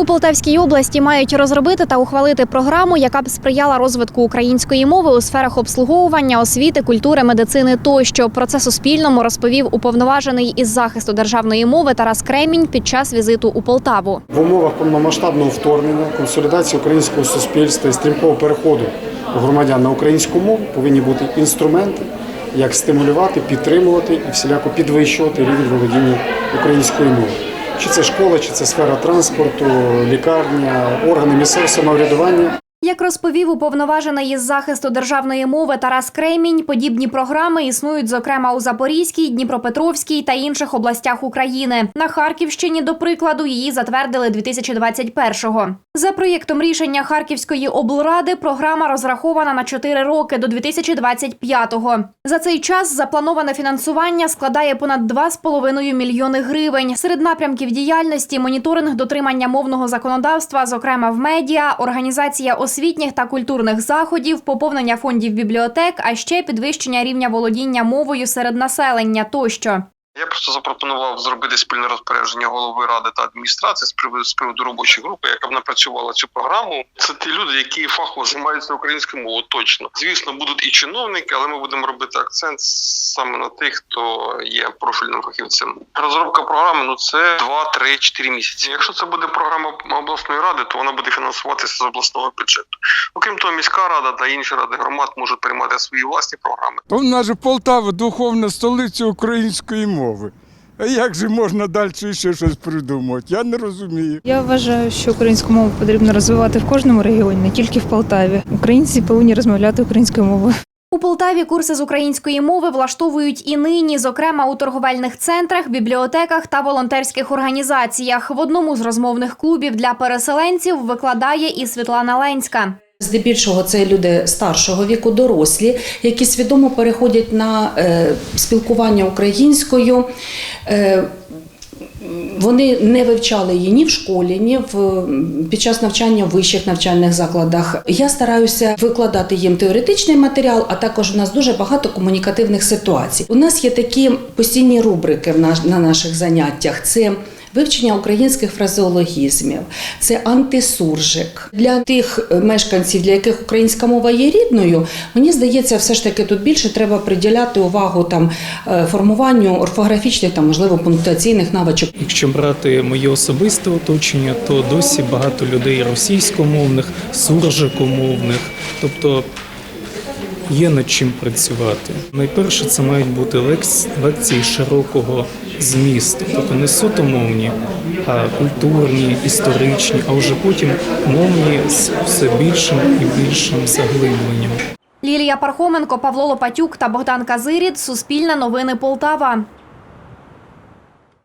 У Полтавській області мають розробити та ухвалити програму, яка б сприяла розвитку української мови у сферах обслуговування, освіти, культури, медицини тощо. Про це Суспільному розповів уповноважений із захисту державної мови Тарас Кремінь під час візиту у Полтаву. В умовах повномасштабного вторгнення, консолідації українського суспільства і стрімкого переходу громадян на українську мову повинні бути інструменти, як стимулювати, підтримувати і всіляко підвищувати рівень володіння українською мовою. Чи це школа, чи це сфера транспорту, лікарня, органи місцевого самоврядування. Як розповів уповноважений із захисту державної мови Тарас Кремінь, подібні програми існують зокрема у Запорізькій, Дніпропетровській та інших областях України. На Харківщині, до прикладу, її затвердили 2021-го. За проєктом рішення Харківської облради програма розрахована на 4 роки до 2025-го. За цей час заплановане фінансування складає понад 2,5 мільйони гривень. Серед напрямків діяльності моніторинг дотримання мовного законодавства, зокрема в медіа, організація освітніх та культурних заходів, поповнення фондів бібліотек, а ще підвищення рівня володіння мовою серед населення тощо. Я просто запропонував зробити спільне розпорядження голови ради та адміністрації з приводу з приводу робочої групи, яка б напрацювала цю програму. Це ті люди, які фахово займаються українською мовою. Точно, звісно, будуть і чиновники, але ми будемо робити акцент саме на тих, хто є профільним фахівцем. Розробка програми ну це 2, 3, 4 місяці. Якщо це буде програма обласної ради, то вона буде фінансуватися з обласного бюджету. Окрім того, міська рада та інші ради громад можуть приймати свої власні програми. То в нас Полтава духовна столиця української. А як же можна далі ще щось придумати? Я не розумію. Я вважаю, що українську мову потрібно розвивати в кожному регіоні, не тільки в Полтаві. Українці повинні розмовляти українською мовою. У Полтаві курси з української мови влаштовують і нині, зокрема у торговельних центрах, бібліотеках та волонтерських організаціях. В одному з розмовних клубів для переселенців викладає і Світлана Ленська. Здебільшого це люди старшого віку, дорослі, які свідомо переходять на е, спілкування українською. Е, вони не вивчали її ні в школі, ні в під час навчання в вищих навчальних закладах. Я стараюся викладати їм теоретичний матеріал, а також у нас дуже багато комунікативних ситуацій. У нас є такі постійні рубрики на наших заняттях. Це Вивчення українських фразеологізмів, це антисуржик. Для тих е, мешканців, для яких українська мова є рідною, мені здається, все ж таки тут більше треба приділяти увагу там е, формуванню орфографічних та можливо пунктуаційних навичок. Якщо брати моє особисте оточення, то досі багато людей російськомовних, суржикомовних, тобто є над чим працювати. Найперше це мають бути лекції широкого змісту, тобто не сотомовні, а культурні, історичні, а вже потім мовні з все більшим і більшим заглибленням. Лілія Пархоменко, Павло Лопатюк та Богдан Казирід. Суспільне новини Полтава.